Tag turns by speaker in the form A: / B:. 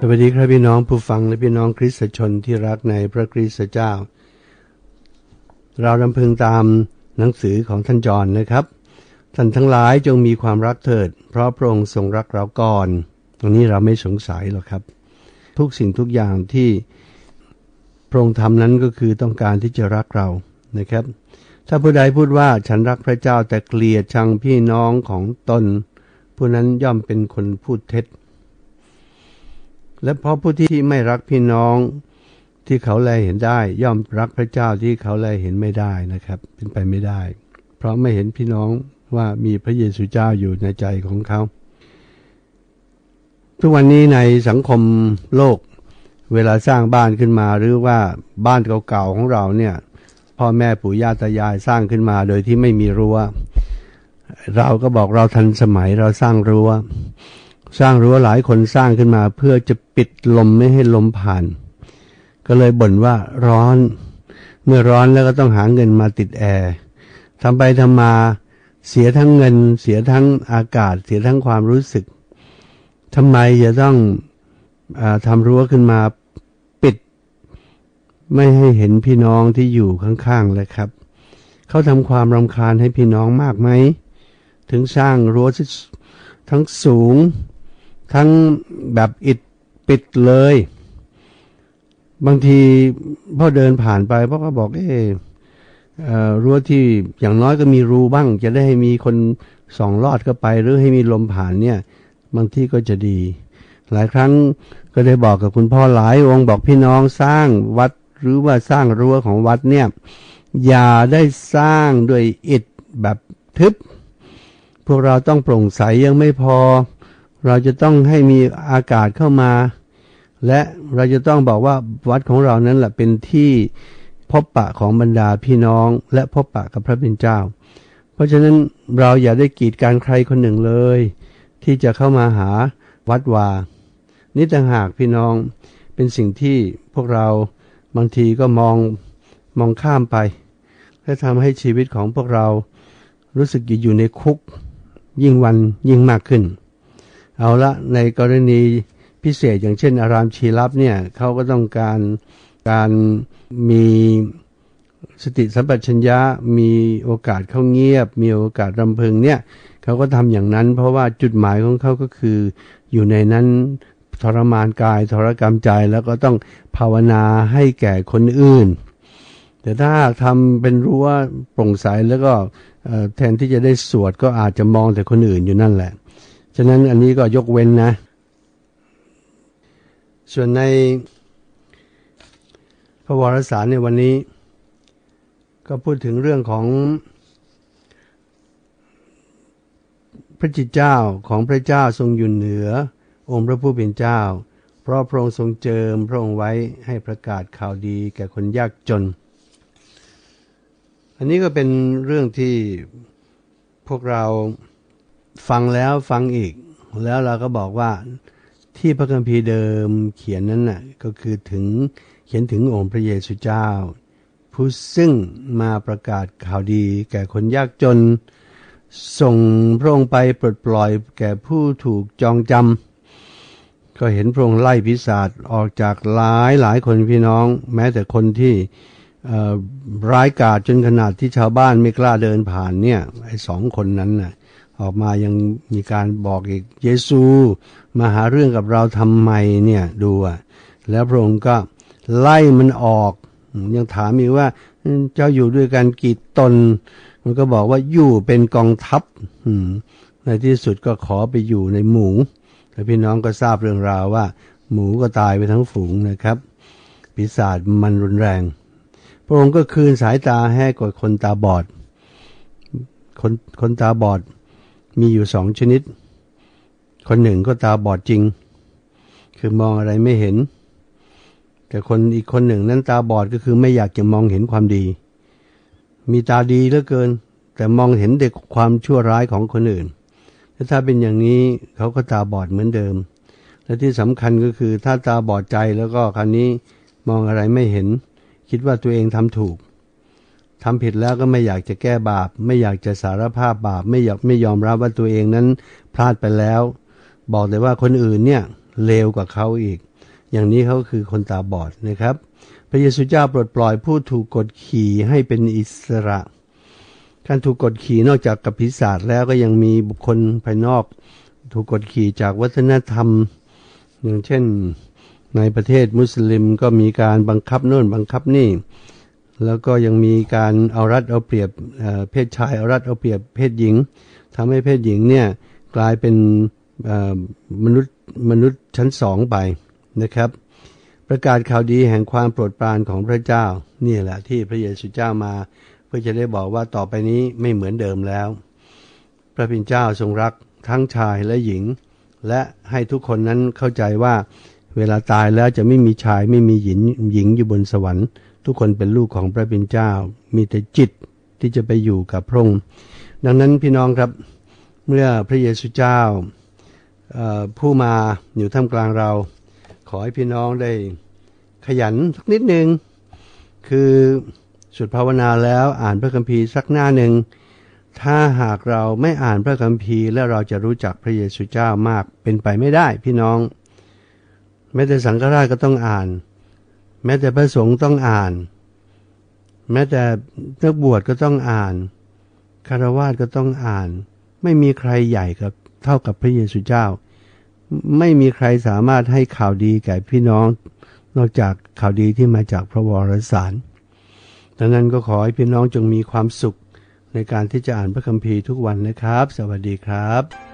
A: สวัสดีครับพี่น้องผู้ฟังและพี่น้องคริสตชนที่รักในพระคริสตเจ้า เราดำพึงตามหนังสือของท่านจอห์นนะครับ ท่านทั้งหลายจงมีความรักเถิด เพราะพระองค์ทรงรักเราก่อน ตรงนี้เราไม่สงสัยหรอกครับ ทุกสิ่งทุกอย่างที่พระองค์ทำนั้นก็คือต้องการที่จะรักเรานะครับ ถ้าผู้ใดพูดว่าฉันรักพระเจ้าแต่เกลียดชังพี่น้องของตนผู้นั้นย่อมเป็นคนพูดเท็จ และเพราะผู้ที่ไม่รักพี่น้องที่เขาแลเห็นได้ ย่อมรักพระเจ้าที่เขาแลเห็นไม่ได้นะครับ เป็นไปไม่ได้ เพราะไม่เห็นพี่น้องว่ามีพระเยซูเจ้าอยู่ในใจของเขา ทุกวันนี้ในสังคมโลก เวลาสร้างบ้านขึ้นมาหรือว่าบ้านเก่าๆของเราเนี่ยพ่อแม่ปู่ย่าตายายสร้างขึ้นมาโดยที่ไม่มีรัว้วเราก็บอกเราทันสมัยเราสร้างรัว้ว สร้างรั้วหลายคนสร้างขึ้นมา เพื่อจะปิดลมไม่ให้ลมผ่าน ก็เลยบ่นว่าร้อน เมื่อร้อนแล้วก็ต้องหาเงินมาติดแอร์ทำไปทำมาเสียทั้งเงิน เสียทั้งอากาศ เสียทั้งความรู้สึกทำไมจะต้องอทำรั้วขึ้นมาปิด ไม่ให้เห็นพี่น้องที่อยู่ข้างๆเลยครับ เขาทำความรำคาญให้พี่น้องมากไหม ถึงสร้างรั้วทั้งสูง ทั้งแบบอิดปิดเลย บางทีพ่อเดินผ่านไปพ่อก็บอกเอ๊รั้วที่อย่างน้อยก็มีรูบ้าง จะได้ให้มีคนส่องลอดเข้าไป หรือให้มีลมผ่านเนี่ย บางที่ก็จะดี หลายครั้งก็ได้บอกกับคุณพ่อหลายองค์บอกพี่น้องสร้างวัดหรือว่าสร้างรั้วของวัดเนี่ย อย่าได้สร้างด้วยอิฐแบบทึบ พวกเราต้องโปร่งใสยังไม่พอ เราจะต้องให้มีอากาศเข้ามา และเราจะต้องบอกว่าวัดของเรานั้นแหละเป็นที่พบปะของบรรดาพี่น้อง และพบปะกับพระเป็นเจ้า เพราะฉะนั้นเราอย่าได้กีดการใครคนหนึ่งเลย ที่จะเข้ามาหาวัดวานี่ต่างหากพี่น้องเป็นสิ่งที่พวกเราบางทีก็มองมองข้ามไป และทำให้ชีวิตของพวกเรารู้สึกอยู่ในคุก ยิ่งวันยิ่งมากขึ้น เอาละในกรณีพิเศษอย่างเช่น อารามชีรับเนี่ยเขาก็ต้องการการมีสติสัมปชัญญะมีโอกาสเข้าเงียบ มีโอกาสรำพึงเนี่ยเขาก็ทำอย่างนั้น เพราะว่าจุดหมายของเขาก็คือ อยู่ในนั้นทรมานกายทรกรรมใจแล้วก็ต้องภาวนาให้แก่คนอื่น แต่ถ้าทำเป็นรู้วโปร่งใสแล้วก็แทนที่จะได้สวดก็อาจจะมองแต่คนอื่นอยู่นั่นแหละ ฉะนั้นอันนี้ก็ยกเว้นนะ ส่วนในพระวรสารในวันนี้ ก็พูดถึงเรื่องของพระจิตเจ้าของพระเจ้าทรงอยู่เหนือ องค์พระผู้เป็นเจ้า เพราะพระองค์ทรงเจิมพระองค์ไว้ให้ประกาศข่าวดีแก่คนยากจน อันนี้ก็เป็นเรื่องที่พวกเรา ฟังแล้วฟังอีก แล้วเราก็บอกว่าที่พระคัมภีร์เดิมเขียนนั้นน่ะก็คือถึงเขียนถึงองค์พระเยซูเจ้า ผู้ซึ่งมาประกาศข่าวดีแก่คนยากจน ส่งพระองค์ไปปลดปล่อยแก่ผู้ถูกจองจำก็เห็นพระองค์ไล่พิศาจออกจากหลายหลายคนพี่น้อง แม้แต่คนที่ร้ายกาจจนขนาดที่ชาวบ้านไม่กล้าเดินผ่านเนี่ยไอ้สองคนนั้นน่ะ ออกมายังมีการบอกอีกเยซูมาหาเรื่องกับเราทำไมเนี่ยดูอะแล้วพระองค์ก็ไล่มันออก ยังถามอีกว่าเจ้าอยู่ด้วยกันกี่ตน มันก็บอกว่าอยู่เป็นกองทัพในที่สุดก็ขอไปอยู่ในหมูแต่พี่น้องก็ทราบเรื่องราวว่า หมูก็ตายไปทั้งฝูงนะครับปีศาจมันรุนแรง พระองค์ก็คืนสายตาให้กับคนตาบอด คนคนตาบอด มีอยู่สองชนิด คนหนึ่งก็ตาบอดจริง คือมองอะไรไม่เห็น แต่คนอีกคนหนึ่งนั้นตาบอดก็คือไม่อยากจะมองเห็นความดี มีตาดีเหลือเกิน แต่มองเห็นเด็กความชั่วร้ายของคนอื่น ถ้าเป็นอย่างนี้เขาก็ตาบอดเหมือนเดิม และที่สำคัญก็คือถ้าตาบอดใจแล้วก็คราวนี้มองอะไรไม่เห็น คิดว่าตัวเองทำถูก ทำผิดแล้วก็ไม่อยากจะแก้บาป ไม่อยากจะสารภาพบาป ไม่อยากไม่ยอมรับว่าตัวเองนั้นพลาดไปแล้ว บอกแต่ว่าคนอื่นเนี่ยเลวกว่าเขาอีก อย่างนี้เขาคือคนตาบอดนะครับ พระเยซูเจ้าปลดปล่อยผู้ถูกกดขี่ให้เป็นอิสระ การถูกกดขี่นอกจากกับพิศาจแล้วก็ยังมีบุคคลภายนอก ถูกกดขี่จากวัฒนธรรม อย่างเช่นในประเทศมุสลิมก็มีการบังคับโน่นบังคับนี่ แล้วก็ยังมีการเอารัดเอาเปรียบเเพศชายเอารัดเอาเปรียบเพศหญิงทำให้เพศหญิงเนี่ยกลายเป็นมนุษย์มนุษย์ชั้นสองไปนะครับ ประกาศข่าวดีแห่งความโปรดปรานของพระเจ้านี่แหละที่พระเยซูเจ้ามา เพื่อจะได้บอกว่าต่อไปนี้ไม่เหมือนเดิมแล้ว พระพิณเจ้าทรงรักทั้งชายและหญิง และให้ทุกคนนั้นเข้าใจว่าเวลาตายแล้วจะไม่มีชายไม่มีหญิงหญิงอยู่บนสวรรค์ ทุกคนเป็นลูกของพระพิณเจ้า มีแต่จิตที่จะไปอยู่กับพระองค์ดังนั้นพี่น้องครับเมื่อพระเยซูเจ้าผู้มาอยู่ท่ามกลางเรา ขอให้พี่น้องได้ขยันสักนิดหนึ่งคือสุดภาวนาแล้วอ่านพระคัมภีร์สักหน้าหนึ่งถ้าหากเราไม่อ่านพระคัมภีร์ และเราจะรู้จักพระเยซูเจ้ามากเป็นไปไม่ได้พี่น้องแม้แต่สังฆราชก็ต้องอ่าน แม้แต่พระสงฆ์ต้องอ่าน แม้แต่นักบวชก็ต้องอ่านคารวาสก็ต้องอ่าน ไม่มีใครใหญ่กับ เท่ากับพระเยซูเจ้า ไม่มีใครสามารถให้ข่าวดีแก่พี่น้อง นอกจากข่าวดีที่มาจากพระวรสารดังนั้นก็ขอให้พี่น้องจงมีความสุขในการที่จะอ่านพระคัมภีร์ทุกวันนะครับ สวัสดีครับ